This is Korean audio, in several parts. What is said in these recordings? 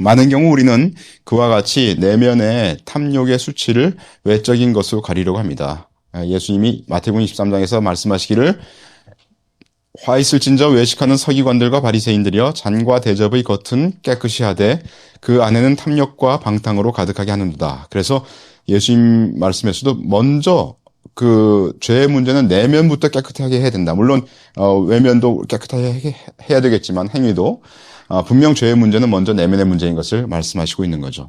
많은 경우 우리는 그와 같이 내면의 탐욕의 수치를 외적인 것으로 가리려고 합니다. 아, 예수님이 마태복음 23장에서 말씀하시기를 화 있을진저 외식하는 서기관들과 바리새인들이여 잔과 대접의 겉은 깨끗이 하되 그 안에는 탐욕과 방탕으로 가득하게 하는도다. 그래서 예수님 말씀에서도 먼저 그 죄의 문제는 내면부터 깨끗하게 해야 된다. 물론 어, 외면도 깨끗하게 해야 되겠지만 행위도 어, 분명 죄의 문제는 먼저 내면의 문제인 것을 말씀하시고 있는 거죠.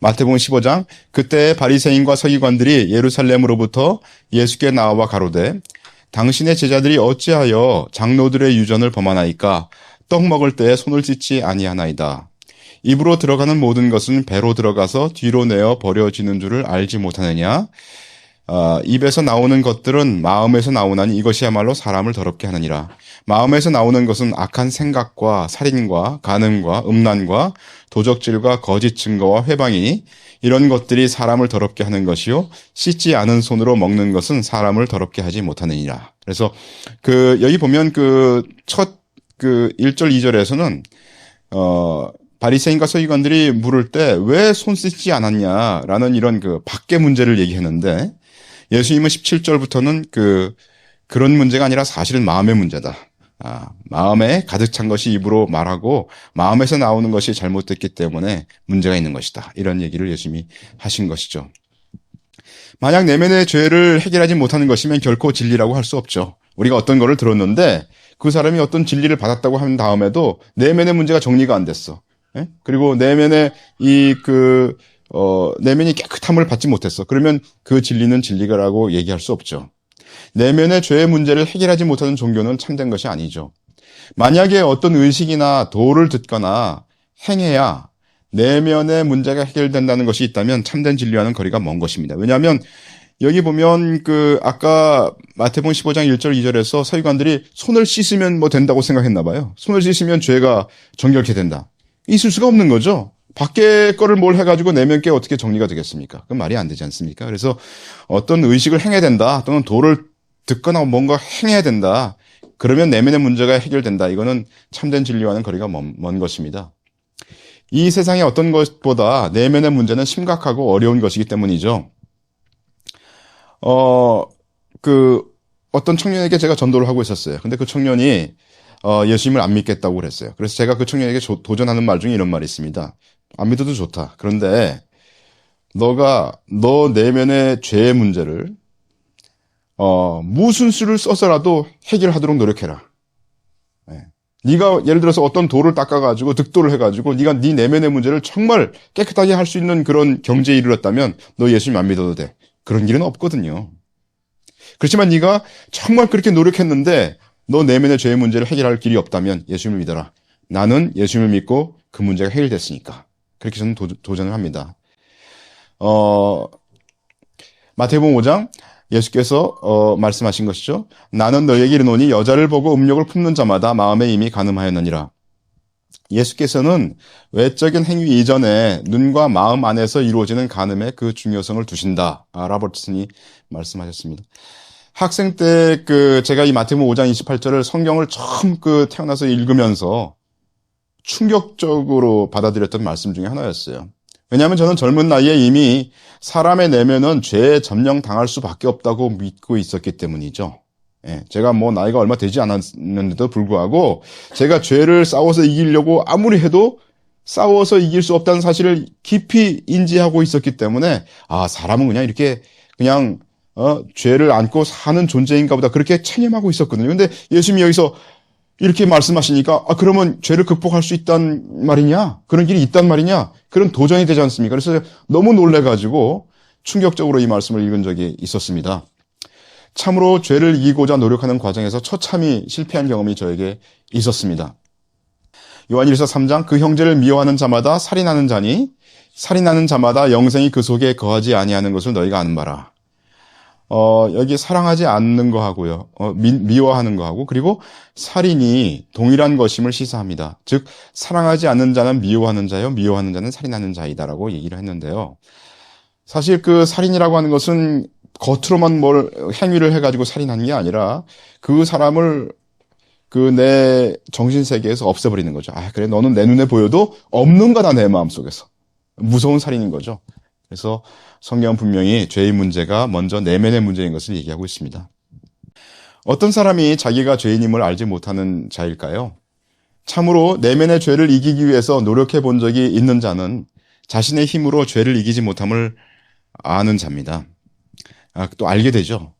마태복음 15장 그때 바리새인과 서기관들이 예루살렘으로부터 예수께 나와 가로되 당신의 제자들이 어찌하여 장로들의 유전을 범하나이까 떡 먹을 때에 손을 씻지 아니하나이다. 입으로 들어가는 모든 것은 배로 들어가서 뒤로 내어 버려지는 줄을 알지 못하느냐? 어, 입에서 나오는 것들은 마음에서 나오나니 이것이야말로 사람을 더럽게 하느니라. 마음에서 나오는 것은 악한 생각과 살인과 간음과 음란과 도적질과 거짓 증거와 회방이니 이런 것들이 사람을 더럽게 하는 것이요 씻지 않은 손으로 먹는 것은 사람을 더럽게 하지 못하느니라. 그래서 그 여기 보면 그 첫그 1절 2절에서는 어 바리새인과 서기관들이 물을 때 왜 손 씻지 않았냐라는 이런 그 밖의 문제를 얘기했는데 예수님은 17절부터는 그 그런 문제가 아니라 사실은 마음의 문제다. 아, 마음에 가득 찬 것이 입으로 말하고 마음에서 나오는 것이 잘못됐기 때문에 문제가 있는 것이다. 이런 얘기를 예수님이 하신 것이죠. 만약 내면의 죄를 해결하지 못하는 것이면 결코 진리라고 할 수 없죠. 우리가 어떤 거를 들었는데 그 사람이 어떤 진리를 받았다고 한 다음에도 내면의 문제가 정리가 안 됐어. 예? 그리고 내면의 이 그 어, 내면이 깨끗함을 받지 못했어. 그러면 그 진리는 진리가라고 얘기할 수 없죠. 내면의 죄의 문제를 해결하지 못하는 종교는 참된 것이 아니죠. 만약에 어떤 의식이나 도를 듣거나 행해야 내면의 문제가 해결된다는 것이 있다면 참된 진리와는 거리가 먼 것입니다. 왜냐하면 여기 보면 그 아까 마태복음 15장 1절 2절에서 서기관들이 손을 씻으면 뭐 된다고 생각했나 봐요. 손을 씻으면 죄가 정결케 된다. 있을 수가 없는 거죠. 밖에 거를 뭘 해가지고 내면 게 어떻게 정리가 되겠습니까? 그건 말이 안 되지 않습니까? 그래서 어떤 의식을 행해야 된다 또는 도를 듣거나 뭔가 행해야 된다. 그러면 내면의 문제가 해결된다. 이거는 참된 진리와는 거리가 먼, 먼 것입니다. 이 세상의 어떤 것보다 내면의 문제는 심각하고 어려운 것이기 때문이죠. 어, 그, 어떤 청년에게 제가 전도를 하고 있었어요. 근데 그 청년이 어, 예수님을 안 믿겠다고 그랬어요. 그래서 제가 그 청년에게 조, 도전하는 말 중에 이런 말이 있습니다. 안 믿어도 좋다. 그런데 너가 너 내면의 죄의 문제를 어, 무슨 수를 써서라도 해결하도록 노력해라. 네. 네가 예를 들어서 어떤 돌을 닦아가지고 득도를 해가지고 네가 네 내면의 문제를 정말 깨끗하게 할 수 있는 그런 경제에 이르렀다면 너 예수님 안 믿어도 돼. 그런 길은 없거든요. 그렇지만 네가 정말 그렇게 노력했는데 너 내면의 죄의 문제를 해결할 길이 없다면 예수님을 믿어라. 나는 예수님을 믿고 그 문제가 해결됐으니까. 그렇게 저는 도, 전을 합니다. 어, 마태복음 5장 예수께서 어, 말씀하신 것이죠. 나는 너에게 이르노니 여자를 보고 음욕을 품는 자마다 마음에 이미 가늠하였느니라. 예수께서는 외적인 행위 이전에 눈과 마음 안에서 이루어지는 간음의 그 중요성을 두신다. 아, 라버트슨이 말씀하셨습니다. 학생 때 그 제가 이 마태복음 5장 28절을 성경을 처음 그 태어나서 읽으면서 충격적으로 받아들였던 말씀 중에 하나였어요. 왜냐하면 저는 젊은 나이에 이미 사람의 내면은 죄에 점령당할 수밖에 없다고 믿고 있었기 때문이죠. 예, 제가 뭐 나이가 얼마 되지 않았는데도 불구하고 제가 죄를 싸워서 이기려고 아무리 해도 싸워서 이길 수 없다는 사실을 깊이 인지하고 있었기 때문에 아 사람은 그냥 이렇게 그냥 어, 죄를 안고 사는 존재인가 보다 그렇게 체념하고 있었거든요. 근데 예수님이 여기서 이렇게 말씀하시니까 아 그러면 죄를 극복할 수 있단 말이냐? 그런 길이 있단 말이냐? 그런 도전이 되지 않습니까? 그래서 너무 놀래 가지고 충격적으로 이 말씀을 읽은 적이 있었습니다. 참으로 죄를 이기고자 노력하는 과정에서 처참히 실패한 경험이 저에게 있었습니다. 요한일서 3장 그 형제를 미워하는 자마다 살인하는 자니 살인하는 자마다 영생이 그 속에 거하지 아니하는 것을 너희가 아는 바라. 어, 여기 사랑하지 않는 거 하고요. 어, 미, 워하는 거 하고 그리고 살인이 동일한 것임을 시사합니다. 즉 사랑하지 않는 자는 미워하는 자요, 미워하는 자는 살인하는 자이다라고 얘기를 했는데요. 사실 그 살인이라고 하는 것은 겉으로만 뭘 행위를 해가지고 살인하는 게 아니라 그 사람을 그 내 정신 세계에서 없애버리는 거죠. 아, 그래, 너는 내 눈에 보여도 없는 거다, 내 마음 속에서. 무서운 살인인 거죠. 그래서 성경은 분명히 죄의 문제가 먼저 내면의 문제인 것을 얘기하고 있습니다. 어떤 사람이 자기가 죄인임을 알지 못하는 자일까요? 참으로 내면의 죄를 이기기 위해서 노력해 본 적이 있는 자는 자신의 힘으로 죄를 이기지 못함을 아는 자입니다. 아, 또 알게 되죠.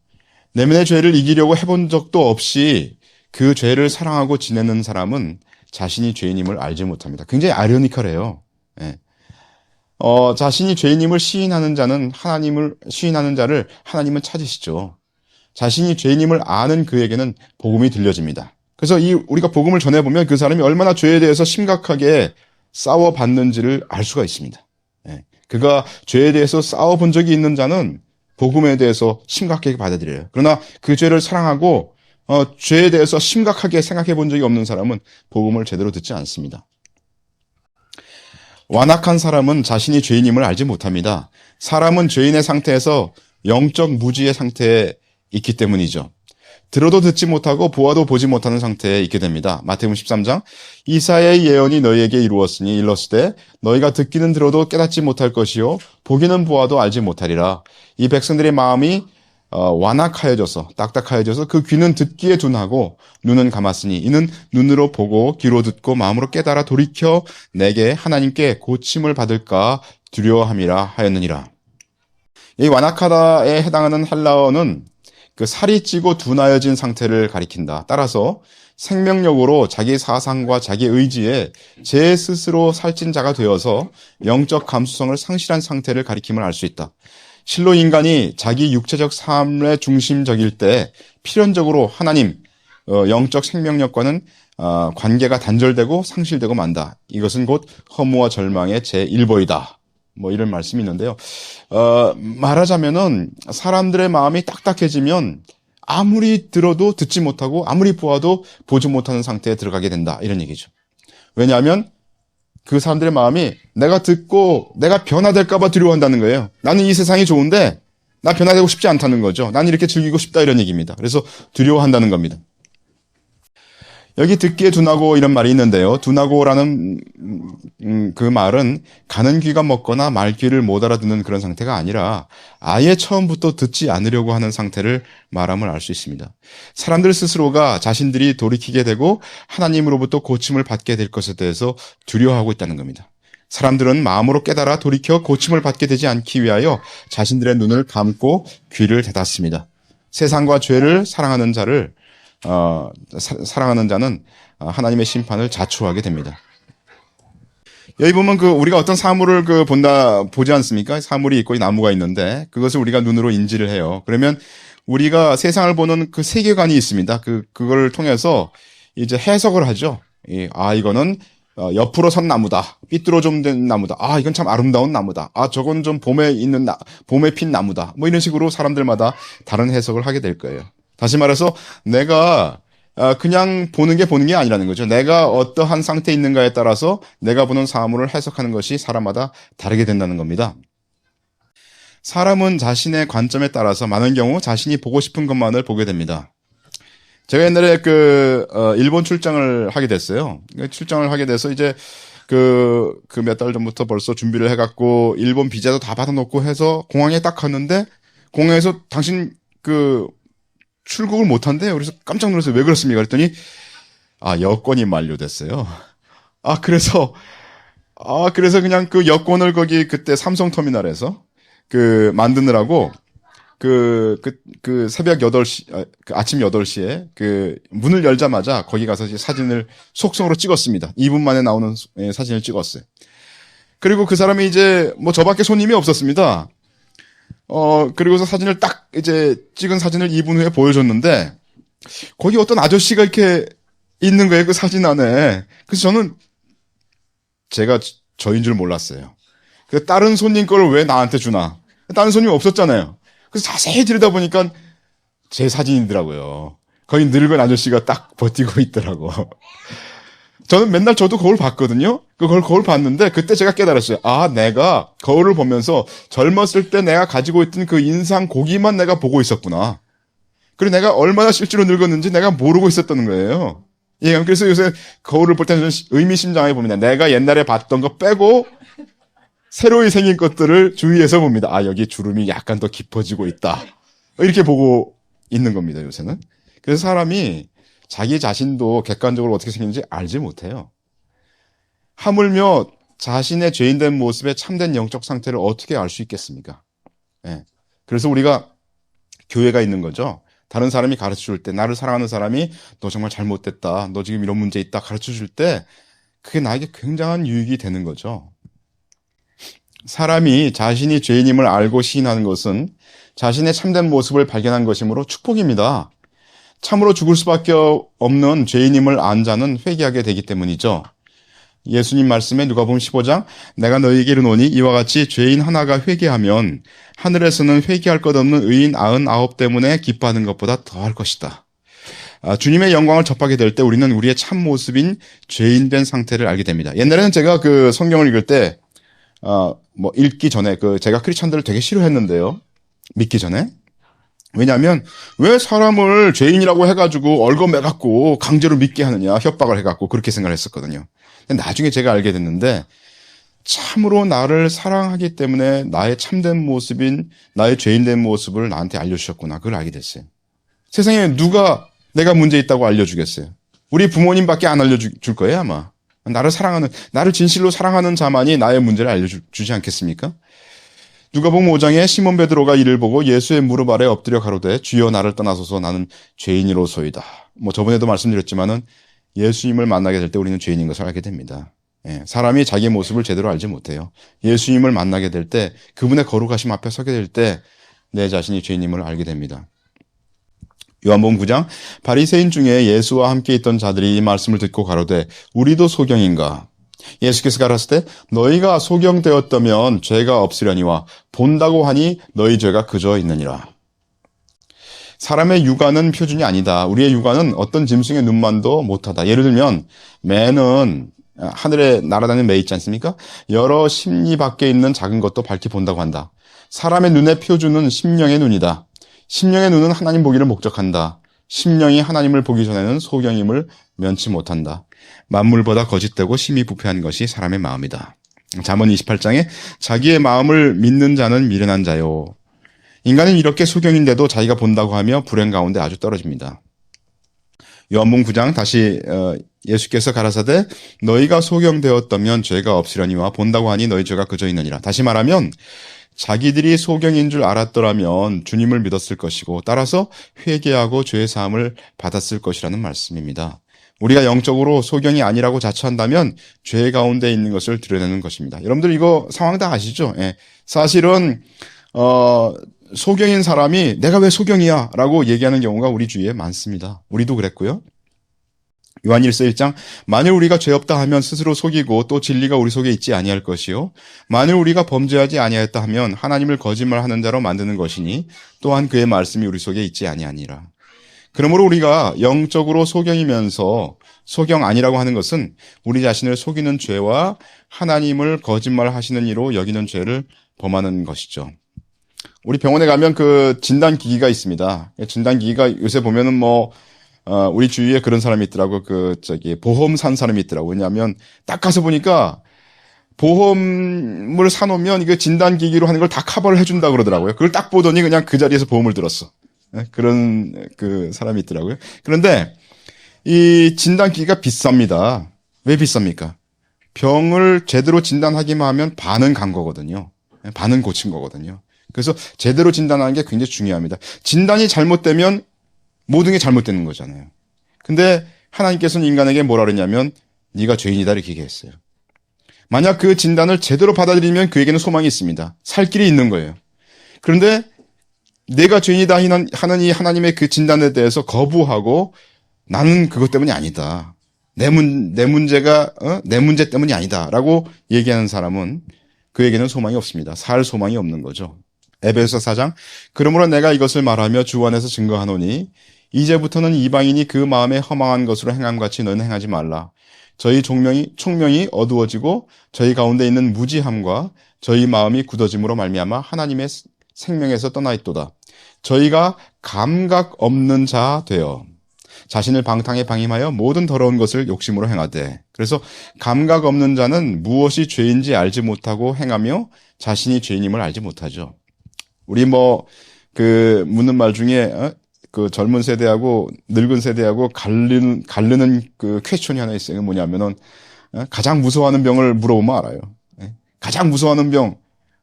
내면의 죄를 이기려고 해본 적도 없이 그 죄를 사랑하고 지내는 사람은 자신이 죄인임을 알지 못합니다. 굉장히 아이러니컬해요. 예. 어, 자신이 죄인임을 시인하는 자는 하나님을 시인하는 자를 하나님은 찾으시죠. 자신이 죄인임을 아는 그에게는 복음이 들려집니다. 그래서 이 우리가 복음을 전해 보면 그 사람이 얼마나 죄에 대해서 심각하게 싸워 봤는지를 알 수가 있습니다. 예. 그가 죄에 대해서 싸워 본 적이 있는 자는 복음에 대해서 심각하게 받아들여요. 그러나 그 죄를 사랑하고 어, 죄에 대해서 심각하게 생각해 본 적이 없는 사람은 복음을 제대로 듣지 않습니다. 완악한 사람은 자신이 죄인임을 알지 못합니다. 사람은 죄인의 상태에서 영적 무지의 상태에 있기 때문이죠. 들어도 듣지 못하고 보아도 보지 못하는 상태에 있게 됩니다. 마태복음 13장 이사야의 예언이 너희에게 이루었으니 일렀으되 너희가 듣기는 들어도 깨닫지 못할 것이요 보기는 보아도 알지 못하리라. 이 백성들의 마음이 어, 완악하여져서 딱딱하여져서 그 귀는 듣기에 둔하고 눈은 감았으니 이는 눈으로 보고 귀로 듣고 마음으로 깨달아 돌이켜 내게 하나님께 고침을 받을까 두려워함이라 하였느니라. 이 완악하다에 해당하는 헬라어는 그 살이 찌고 둔하여진 상태를 가리킨다. 따라서 생명력으로 자기 사상과 자기 의지에 제 스스로 살찐 자가 되어서 영적 감수성을 상실한 상태를 가리킴을 알 수 있다. 실로 인간이 자기 육체적 삶의 중심적일 때 필연적으로 하나님 어, 영적 생명력과는 어, 관계가 단절되고 상실되고 만다. 이것은 곧 허무와 절망의 제 1보이다. 뭐 이런 말씀이 있는데요. 어, 말하자면은 사람들의 마음이 딱딱해지면 아무리 들어도 듣지 못하고 아무리 보아도 보지 못하는 상태에 들어가게 된다. 이런 얘기죠. 왜냐하면 그 사람들의 마음이 내가 듣고 내가 변화될까봐 두려워한다는 거예요. 나는 이 세상이 좋은데 나 변화되고 싶지 않다는 거죠. 난 이렇게 즐기고 싶다 이런 얘기입니다. 그래서 두려워한다는 겁니다. 여기 듣기에 둔하고 이런 말이 있는데요. 둔하고라는 음, 그 말은 가는 귀가 먹거나 말 귀를 못 알아듣는 그런 상태가 아니라 아예 처음부터 듣지 않으려고 하는 상태를 말함을 알 수 있습니다. 사람들 스스로가 자신들이 돌이키게 되고 하나님으로부터 고침을 받게 될 것에 대해서 두려워하고 있다는 겁니다. 사람들은 마음으로 깨달아 돌이켜 고침을 받게 되지 않기 위하여 자신들의 눈을 감고 귀를 닫았습니다. 세상과 죄를 사랑하는 자를 어, 사, 사랑하는 자는 어, 하나님의 심판을 자초하게 됩니다. 여기 보면 그 우리가 어떤 사물을 그 본다 보지 않습니까? 사물이 있고 나무가 있는데 그것을 우리가 눈으로 인지를 해요. 그러면 우리가 세상을 보는 그 세계관이 있습니다. 그 그걸 통해서 이제 해석을 하죠. 이, 아 이거는 어, 옆으로 선 나무다. 삐뚤어 좀 된 나무다. 아, 이건 참 아름다운 나무다. 아, 저건 좀 봄에 있는 나, 봄에 핀 나무다. 뭐 이런 식으로 사람들마다 다른 해석을 하게 될 거예요. 다시 말해서 내가 아, 그냥 보는 게 보는 게 아니라는 거죠. 내가 어떠한 상태에 있는가에 따라서 내가 보는 사물을 해석하는 것이 사람마다 다르게 된다는 겁니다. 사람은 자신의 관점에 따라서 많은 경우 자신이 보고 싶은 것만을 보게 됩니다. 제가 옛날에 그 어, 일본 출장을 하게 됐어요. 출장을 하게 돼서 이제 그 그 몇 달 전부터 벌써 준비를 해갖고 일본 비자도 다 받아놓고 해서 공항에 딱 갔는데 공항에서 당신 그 출국을 못 한대요. 그래서 깜짝 놀랐어요. 왜 그렇습니까? 그랬더니 아 여권이 만료됐어요. 아 그래서 아 그래서 그냥 그 여권을 거기 그때 삼성 터미널에서 그 만드느라고 그, 그, 그 새벽 8시, 아, 그 아침 8시에 그 문을 열자마자 거기 가서 사진을 속성으로 찍었습니다. 2분 만에 나오는 예, 사진을 찍었어요. 그리고 그 사람이 이제 뭐 저밖에 손님이 없었습니다. 어, 그리고서 사진을 딱 이제 찍은 사진을 2분 후에 보여줬는데 거기 어떤 아저씨가 이렇게 있는 거예요. 그 사진 안에. 그래서 저는 제가 저인 줄 몰랐어요. 그 다른 손님 거를 왜 나한테 주나? 다른 손님이 없었잖아요. 그래서 자세히 들여다보니까 제 사진이더라고요. 거기 늙은 아저씨가 딱 버티고 있더라고. 저는 맨날 저도 거울 봤거든요. 그 거울, 거울 봤는데 그때 제가 깨달았어요. 아, 내가 거울을 보면서 젊었을 때 내가 가지고 있던 그 인상 고기만 내가 보고 있었구나. 그리고 내가 얼마나 실제로 늙었는지 내가 모르고 있었다는 거예요. 예, 그래서 요새 거울을 볼 때는 의미심장하게 봅니다. 내가 옛날에 봤던 거 빼고 새로이 생긴 것들을 주위에서 봅니다. 아, 여기 주름이 약간 더 깊어지고 있다. 이렇게 보고 있는 겁니다, 요새는. 그래서 사람이 자기 자신도 객관적으로 어떻게 생겼는지 알지 못해요. 하물며 자신의 죄인된 모습의 참된 영적 상태를 어떻게 알 수 있겠습니까? 예. 그래서 우리가 교회가 있는 거죠. 다른 사람이 가르쳐 줄 때, 나를 사랑하는 사람이 너 정말 잘못됐다. 너 지금 이런 문제 있다. 가르쳐 줄 때, 그게 나에게 굉장한 유익이 되는 거죠. 사람이 자신이 죄인임을 알고 시인하는 것은 자신의 참된 모습을 발견한 것이므로 축복입니다. 참으로 죽을 수밖에 없는 죄인임을 안 자는 회개하게 되기 때문이죠. 예수님 말씀에 누가 보면 15장 내가 너희에게 이르노니 이와 같이 죄인 하나가 회개하면 하늘에서는 회개할 것 없는 의인 아흔 아홉 때문에 기뻐하는 것보다 더할 것이다. 아, 주님의 영광을 접하게 될 때 우리는 우리의 참 모습인 죄인된 상태를 알게 됩니다. 옛날에는 제가 그 성경을 읽을 때, 어, 뭐 읽기 전에 그 제가 크리스천들을 되게 싫어했는데요. 믿기 전에. 왜냐하면 왜 사람을 죄인이라고 해가지고 얼거매갖고 강제로 믿게 하느냐 협박을 해갖고 그렇게 생각을 했었거든요. 근데 나중에 제가 알게 됐는데 참으로 나를 사랑하기 때문에 나의 참된 모습인 나의 죄인된 모습을 나한테 알려주셨구나. 그걸 알게 됐어요. 세상에 누가 내가 문제 있다고 알려주겠어요. 우리 부모님밖에 안 알려줄 거예요 아마. 나를 사랑하는 나를 진실로 사랑하는 자만이 나의 문제를 알려주지 않겠습니까? 누가복음 5장에 시몬 베드로가 이를 보고 예수의 무릎 아래 엎드려 가로되 주여 나를 떠나소서 나는 죄인이로소이다. 뭐 저번에도 말씀드렸지만은 예수님을 만나게 될 때 우리는 죄인인 것을 알게 됩니다. 예, 사람이 자기 모습을 제대로 알지 못해요. 예수님을 만나게 될 때, 그분의 거룩하심 앞에 서게 될 때, 내 자신이 죄인임을 알게 됩니다. 요한복음 9장 바리새인 중에 예수와 함께 있던 자들이 이 말씀을 듣고 가로되 우리도 소경인가 예수께서 가라사대 너희가 소경되었다면 죄가 없으려니와 본다고 하니 너희 죄가 그저 있느니라. 사람의 육안은 표준이 아니다. 우리의 육안은 어떤 짐승의 눈만도 못하다. 예를 들면 매는 하늘에 날아다니는 매 있지 않습니까? 여러 심리 밖에 있는 작은 것도 밝히 본다고 한다. 사람의 눈의 표준은 심령의 눈이다. 심령의 눈은 하나님 보기를 목적한다. 심령이 하나님을 보기 전에는 소경임을 면치 못한다. 만물보다 거짓되고 심히 부패한 것이 사람의 마음이다. 잠언 28장에 자기의 마음을 믿는 자는 미련한 자요. 인간은 이렇게 소경인데도 자기가 본다고 하며 불행 가운데 아주 떨어집니다. 요한복음 9장 다시 어, 예수께서 가라사대 너희가 소경되었다면 죄가 없으려니와 본다고 하니 너희 죄가 그저 있느니라. 다시 말하면 자기들이 소경인 줄 알았더라면 주님을 믿었을 것이고 따라서 회개하고 죄 사함을 받았을 것이라는 말씀입니다. 우리가 영적으로 소경이 아니라고 자처한다면 죄 가운데 있는 것을 드러내는 것입니다. 여러분들 이거 상황 다 아시죠? 예. 사실은 어 소경인 사람이 내가 왜 소경이야? 라고 얘기하는 경우가 우리 주위에 많습니다. 우리도 그랬고요. 요한일서 1장 만일 우리가 죄 없다 하면 스스로 속이고 또 진리가 우리 속에 있지 아니할 것이요 만일 우리가 범죄하지 아니하였다 하면 하나님을 거짓말하는 자로 만드는 것이니 또한 그의 말씀이 우리 속에 있지 아니하니라. 그러므로 우리가 영적으로 소경이면서 소경 아니라고 하는 것은 우리 자신을 속이는 죄와 하나님을 거짓말하시는 이로 여기는 죄를 범하는 것이죠. 우리 병원에 가면 그 진단 기기가 있습니다. 진단 기기가 요새 보면은 뭐 어, 우리 주위에 그런 사람이 있더라고. 그 저기 보험 산 사람이 있더라고. 왜냐하면 딱 가서 보니까 보험을 사놓으면 이거 진단 기기로 하는 걸 다 커버를 해준다 그러더라고요. 그걸 딱 보더니 그냥 그 자리에서 보험을 들었어. 예, 그런 그 사람이 있더라고요. 그런데 이 진단 기기가 비쌉니다. 왜 비쌉니까? 병을 제대로 진단하기만 하면 반은 간 거거든요. 예, 반은 고친 거거든요. 그래서 제대로 진단하는 게 굉장히 중요합니다. 진단이 잘못되면 모든 게 잘못되는 거잖아요. 근데 하나님께서는 인간에게 뭐라 그러냐면 네가 죄인이다 이렇게 얘기했어요. 만약 그 진단을 제대로 받아들이면 그에게는 소망이 있습니다. 살 길이 있는 거예요. 그런데 내가 죄인이다 하는 이 하나님의 그 진단에 대해서 거부하고 나는 그것 때문이 아니다. 내, 문, 내 문제가, 어? 내 문제 때문이 아니다. 라고 얘기하는 사람은 그에게는 소망이 없습니다. 살 소망이 없는 거죠. 에베소 4장 그러므로 내가 이것을 말하며 주 안에서 증거하노니 이제부터는 이방인이 그 마음에 허망한 것으로 행함같이 너는 행하지 말라. 저희 총명이 총명이 어두워지고 저희 가운데 있는 무지함과 저희 마음이 굳어짐으로 말미암아 하나님의 생명에서 떠나 있도다. 저희가 감각 없는 자 되어 자신을 방탕에 방임하여 모든 더러운 것을 욕심으로 행하되 그래서 감각 없는 자는 무엇이 죄인지 알지 못하고 행하며 자신이 죄인임을 알지 못하죠. 우리 뭐 그 묻는 말 중에 어? 그 젊은 세대하고 늙은 세대하고 갈리는 갈르는 그 퀘스천이 하나 있어요. 뭐냐면은 어? 가장 무서워하는 병을 물어보면 알아요. 예? 가장 무서워하는 병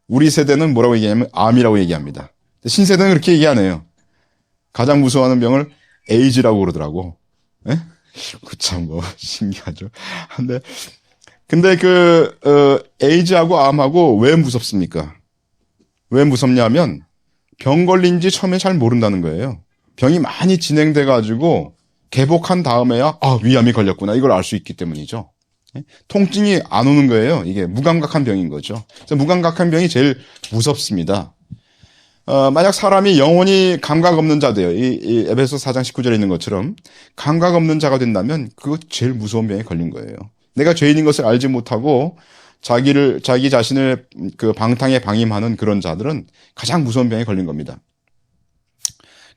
우리 세대는 뭐라고 얘기하냐면 암이라고 얘기합니다. 신세대는 그렇게 얘기 안 해요. 가장 무서워하는 병을 에이즈라고 그러더라고. 예? 그참 뭐 신기하죠. 근데 근데 그 어, 에이즈하고 암하고 왜 무섭습니까? 왜 무섭냐면 병 걸린 지 처음에 잘 모른다는 거예요. 병이 많이 진행돼 가지고 개복한 다음에야 아 위암이 걸렸구나 이걸 알 수 있기 때문이죠. 예? 통증이 안 오는 거예요. 이게 무감각한 병인 거죠. 무감각한 병이 제일 무섭습니다. 어, 만약 사람이 영원히 감각 없는 자돼요. 이, 이 에베소 4장 19절에 있는 것처럼 감각 없는 자가 된다면 그거 제일 무서운 병에 걸린 거예요. 내가 죄인인 것을 알지 못하고 자기를 자기 자신을 그 방탕에 방임하는 그런 자들은 가장 무서운 병에 걸린 겁니다.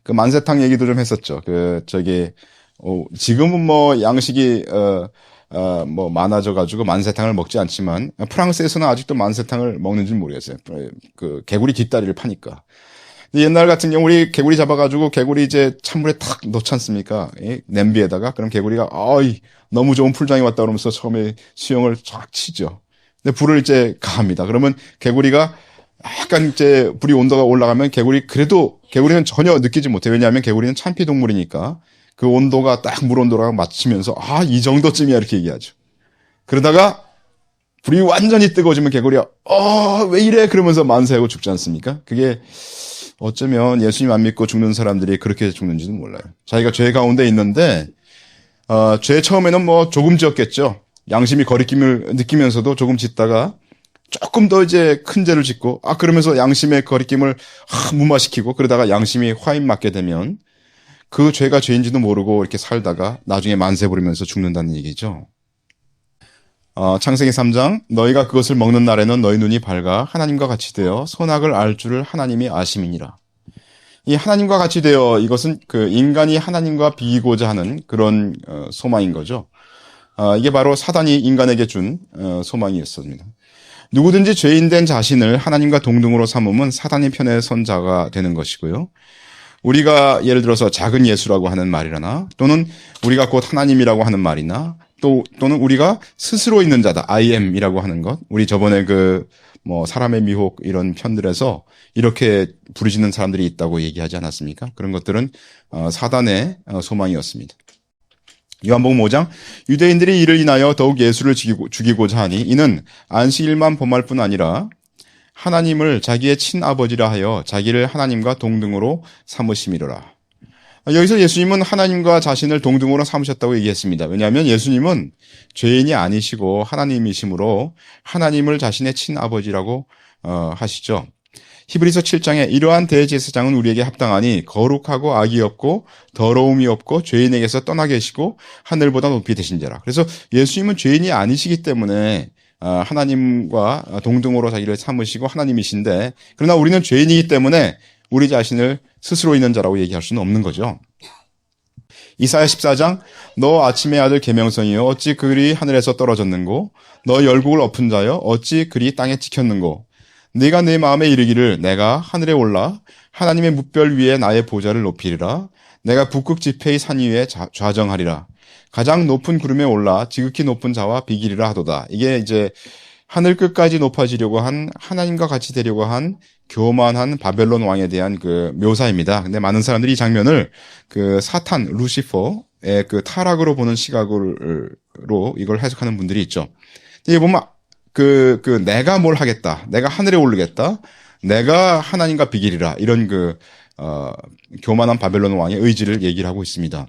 그 만세탕 얘기도 좀 했었죠. 그 저기 어, 지금은 뭐 양식이 어, 어, 뭐 많아져 가지고 만세탕을 먹지 않지만 프랑스에서는 아직도 만세탕을 먹는지 모르겠어요. 그 개구리 뒷다리를 파니까. 옛날 같은 경우 우리 개구리 잡아가지고 개구리 이제 찬물에 탁 넣지 않습니까? 예? 냄비에다가 그럼 개구리가 아이 너무 좋은 풀장이 왔다 그러면서 처음에 수영을 쫙 치죠. 근데 불을 이제 가합니다. 그러면 개구리가 약간 이제 불이 온도가 올라가면 개구리 그래도 개구리는 전혀 느끼지 못해요. 왜냐하면 개구리는 참피 동물이니까 그 온도가 딱 물 온도랑 맞추면서 아 이 정도쯤이야 이렇게 얘기하죠. 그러다가 불이 완전히 뜨거워지면 개구리가 어 왜 이래 그러면서 만세하고 죽지 않습니까? 그게 어쩌면 예수님 안 믿고 죽는 사람들이 그렇게 죽는지도 몰라요. 자기가 죄 가운데 있는데 어, 죄 처음에는 뭐 조금 지었겠죠. 양심이 거리낌을 느끼면서도 조금 짓다가 조금 더 이제 큰 죄를 짓고 아 그러면서 양심의 거리낌을 아, 무마시키고 그러다가 양심이 화인 맞게 되면 그 죄가 죄인지도 모르고 이렇게 살다가 나중에 만세 부리면서 죽는다는 얘기죠. 어, 창세기 3장 너희가 그것을 먹는 날에는 너희 눈이 밝아 하나님과 같이 되어 선악을 알 줄을 하나님이 아심이니라. 이 하나님과 같이 되어 이것은 그 인간이 하나님과 비기고자 하는 그런 어, 소망인 거죠. 어, 이게 바로 사단이 인간에게 준 어, 소망이었습니다. 누구든지 죄인된 자신을 하나님과 동등으로 삼으면 사단의 편에 선 자가 되는 것이고요. 우리가 예를 들어서 작은 예수라고 하는 말이라나 또는 우리가 곧 하나님이라고 하는 말이나 또 또는 우리가 스스로 있는 자다 I am이라고 하는 것 우리 저번에 그 뭐 사람의 미혹 이런 편들에서 이렇게 부르짖는 사람들이 있다고 얘기하지 않았습니까? 그런 것들은 어, 사단의 어, 소망이었습니다. 요한복음 5장 유대인들이 이를 인하여 더욱 예수를 죽이고, 죽이고자 하니 이는 안식일만 범할 뿐 아니라 하나님을 자기의 친아버지라 하여 자기를 하나님과 동등으로 삼으심이로라. 여기서 예수님은 하나님과 자신을 동등으로 삼으셨다고 얘기했습니다. 왜냐하면 예수님은 죄인이 아니시고 하나님이시므로 하나님을 자신의 친아버지라고 어, 하시죠. 히브리서 7장에 이러한 대제사장은 우리에게 합당하니 거룩하고 악이 없고 더러움이 없고 죄인에게서 떠나 계시고 하늘보다 높이 되신 자라. 그래서 예수님은 죄인이 아니시기 때문에 어, 하나님과 동등으로 자기를 삼으시고 하나님이신데 그러나 우리는 죄인이기 때문에 우리 자신을 스스로 있는 자라고 얘기할 수는 없는 거죠. 이사야 14장 너 아침의 아들 계명성이여 어찌 그리 하늘에서 떨어졌는고? 너 열국을 엎은 자여 어찌 그리 땅에 찍혔는고? 네가 내 마음에 이르기를 내가 하늘에 올라 하나님의 묵별 위에 나의 보좌를 높이리라. 내가 북극 지폐의 산 위에 자, 좌정하리라 가장 높은 구름에 올라 지극히 높은 자와 비기리라 하도다 이게 이제 하늘 끝까지 높아지려고 한 하나님과 같이 되려고 한 교만한 바벨론 왕에 대한 그 묘사입니다. 근데 많은 사람들이 이 장면을 그 사탄 루시퍼의 그 타락으로 보는 시각으로 이걸 해석하는 분들이 있죠. 이게 보면 그, 그, 내가 뭘 하겠다. 내가 하늘에 오르겠다. 내가 하나님과 비길이라. 이런 그, 어, 교만한 바벨론 왕의 의지를 얘기를 하고 있습니다.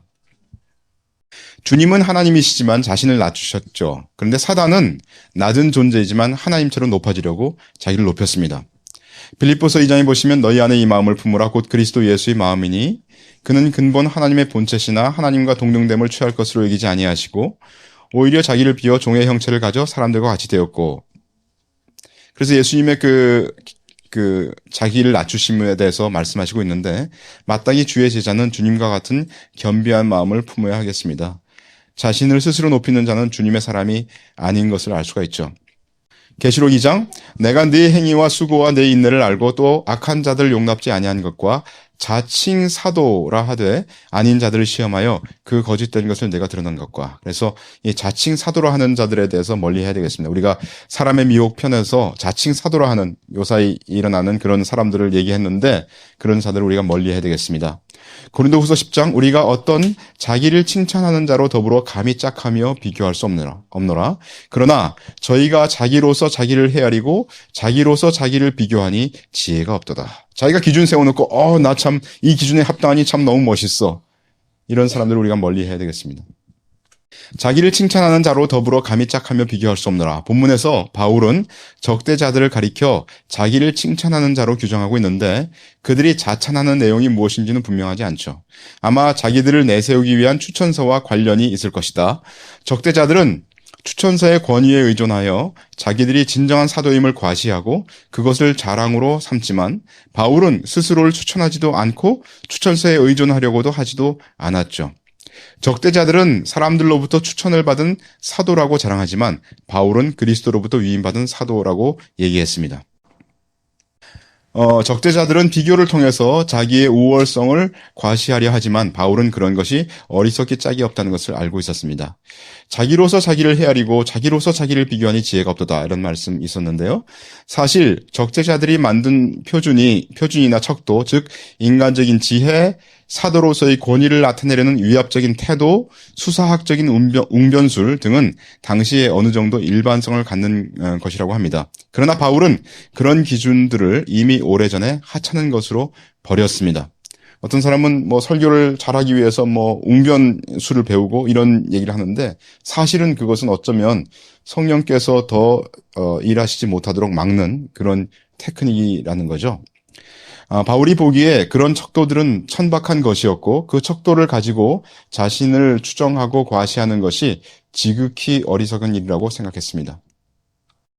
주님은 하나님이시지만 자신을 낮추셨죠. 그런데 사단은 낮은 존재이지만 하나님처럼 높아지려고 자기를 높였습니다. 빌립보서 2장에 보시면 너희 안에 이 마음을 품으라 곧 그리스도 예수의 마음이니 그는 근본 하나님의 본체시나 하나님과 동등됨을 취할 것으로 여기지 아니하시고 오히려 자기를 비워 종의 형체를 가져 사람들과 같이 되었고 그래서 예수님의 그, 그 자기를 낮추심에 대해서 말씀하시고 있는데 마땅히 주의 제자는 주님과 같은 겸비한 마음을 품어야 하겠습니다. 자신을 스스로 높이는 자는 주님의 사람이 아닌 것을 알 수가 있죠. 계시록 2장 내가 네 행위와 수고와 내 인내를 알고 또 악한 자들 용납지 아니한 것과 자칭 사도라 하되 아닌 자들을 시험하여 그 거짓된 것을 내가 드러난 것과 그래서 이 자칭 사도라 하는 자들에 대해서 멀리 해야 되겠습니다. 우리가 사람의 미혹 편에서 자칭 사도라 하는 요사이 일어나는 그런 사람들을 얘기했는데 그런 자들을 우리가 멀리 해야 되겠습니다. 고린도후서 10장 우리가 어떤 자기를 칭찬하는 자로 더불어 감히 짝하며 비교할 수 없노라. 없노라. 그러나 저희가 자기로서 자기를 헤아리고 자기로서 자기를 비교하니 지혜가 없도다. 자기가 기준 세워놓고 어 나 참 이 기준에 합당하니 참 너무 멋있어. 이런 사람들을 우리가 멀리 해야 되겠습니다. 자기를 칭찬하는 자로 더불어 감히 짝하며 비교할 수 없노라. 본문에서 바울은 적대자들을 가리켜 자기를 칭찬하는 자로 규정하고 있는데 그들이 자찬하는 내용이 무엇인지는 분명하지 않죠. 아마 자기들을 내세우기 위한 추천서와 관련이 있을 것이다. 적대자들은 추천서의 권위에 의존하여 자기들이 진정한 사도임을 과시하고 그것을 자랑으로 삼지만 바울은 스스로를 추천하지도 않고 추천서에 의존하려고도 하지도 않았죠. 적대자들은 사람들로부터 추천을 받은 사도라고 자랑하지만 바울은 그리스도로부터 위임받은 사도라고 얘기했습니다. 어, 적대자들은 비교를 통해서 자기의 우월성을 과시하려 하지만 바울은 그런 것이 어리석기 짝이 없다는 것을 알고 있었습니다. 자기로서 자기를 헤아리고 자기로서 자기를 비교하니 지혜가 없도다 이런 말씀 있었는데요. 사실 적대자들이 만든 표준이 표준이나 척도 즉 인간적인 지혜, 사도로서의 권위를 나타내려는 위압적인 태도, 수사학적인 웅변, 웅변술 등은 당시에 어느 정도 일반성을 갖는 어, 것이라고 합니다. 그러나 바울은 그런 기준들을 이미 오래전에 하찮은 것으로 버렸습니다. 어떤 사람은 뭐 설교를 잘하기 위해서 뭐 웅변술을 배우고 이런 얘기를 하는데 사실은 그것은 어쩌면 성령께서 더 어, 일하시지 못하도록 막는 그런 테크닉이라는 거죠. 아, 바울이 보기에 그런 척도들은 천박한 것이었고 그 척도를 가지고 자신을 추정하고 과시하는 것이 지극히 어리석은 일이라고 생각했습니다.